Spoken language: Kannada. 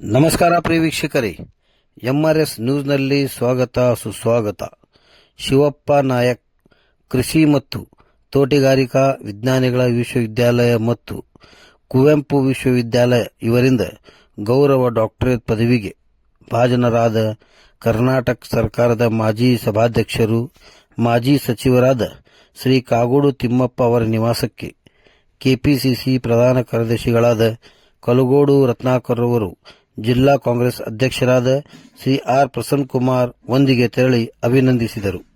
ನಮಸ್ಕಾರ ಪ್ರಿಯ ವೀಕ್ಷಕರೇ. ಎಸ್ ನ್ಯೂಸ್ನಲ್ಲಿ ಸ್ವಾಗತ, ಸುಸ್ವಾಗತ. ಶಿವಪ್ಪ ನಾಯಕ್, ಕೃಷಿ ಮತ್ತು ತೋಟಗಾರಿಕಾ ವಿಜ್ಞಾನಿಗಳ ವಿಶ್ವವಿದ್ಯಾಲಯ ಮತ್ತು ಕುವೆಂಪು ವಿಶ್ವವಿದ್ಯಾಲಯ ಇವರಿಂದ ಗೌರವ ಡಾಕ್ಟರೇಟ್ ಪದವಿಗೆ ಭಾಜನರಾದ ಕರ್ನಾಟಕ ಸರ್ಕಾರದ ಮಾಜಿ ಸಭಾಧ್ಯಕ್ಷರು, ಮಾಜಿ ಸಚಿವರಾದ ಶ್ರೀ ಕಾಗೋಡು ತಿಮ್ಮಪ್ಪ ಅವರ ನಿವಾಸಕ್ಕೆ ಕೆಪಿಸಿಸಿ ಪ್ರಧಾನ ಕಾರ್ಯದರ್ಶಿಗಳಾದ ಕಲುಗೋಡು ರತ್ನಾಕರ್ ಅವರು ಜಿಲ್ಲಾ ಕಾಂಗ್ರೆಸ್ ಅಧ್ಯಕ್ಷರಾದ ಶ್ರೀ ಆರ್ ಪ್ರಸನ್ನ ಕುಮಾರ್ ಒಂದಿಗೆ ತೆರಳಿ ಅಭಿನಂದಿಸಿದರು.